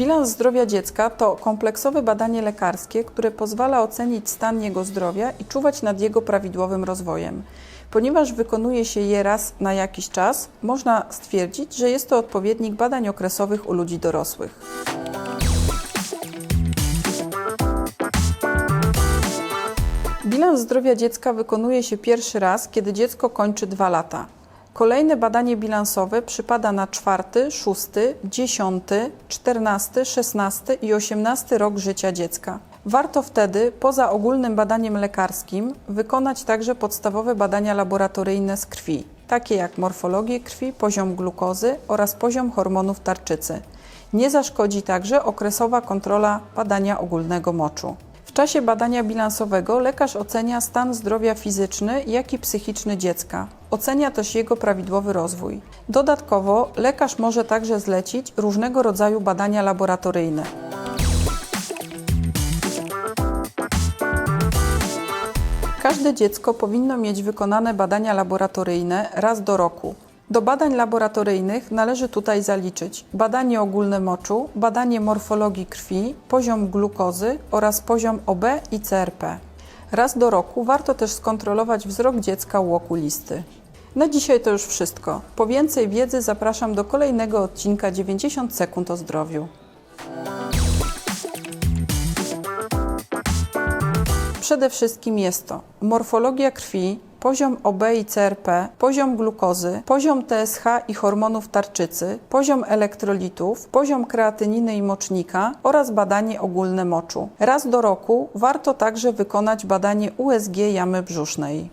Bilans zdrowia dziecka to kompleksowe badanie lekarskie, które pozwala ocenić stan jego zdrowia i czuwać nad jego prawidłowym rozwojem. Ponieważ wykonuje się je raz na jakiś czas, można stwierdzić, że jest to odpowiednik badań okresowych u ludzi dorosłych. Bilans zdrowia dziecka wykonuje się pierwszy raz, kiedy dziecko kończy 2 lata. Kolejne badanie bilansowe przypada na czwarty, szósty, dziesiąty, czternasty, szesnasty i osiemnasty rok życia dziecka. Warto wtedy, poza ogólnym badaniem lekarskim, wykonać także podstawowe badania laboratoryjne z krwi, takie jak morfologię krwi, poziom glukozy oraz poziom hormonów tarczycy. Nie zaszkodzi także okresowa kontrola badania ogólnego moczu. Czasie badania bilansowego lekarz ocenia stan zdrowia fizyczny, jak i psychiczny dziecka. Ocenia też jego prawidłowy rozwój. Dodatkowo lekarz może także zlecić różnego rodzaju badania laboratoryjne. Każde dziecko powinno mieć wykonane badania laboratoryjne raz do roku. Do badań laboratoryjnych należy tutaj zaliczyć badanie ogólne moczu, badanie morfologii krwi, poziom glukozy oraz poziom OB i CRP. Raz do roku warto też skontrolować wzrok dziecka u okulisty. Na dzisiaj to już wszystko. Po więcej wiedzy zapraszam do kolejnego odcinka 90 sekund o zdrowiu. Przede wszystkim jest to morfologia krwi, poziom OB i CRP, poziom glukozy, poziom TSH i hormonów tarczycy, poziom elektrolitów, poziom kreatyniny i mocznika oraz badanie ogólne moczu. Raz do roku warto także wykonać badanie USG jamy brzusznej.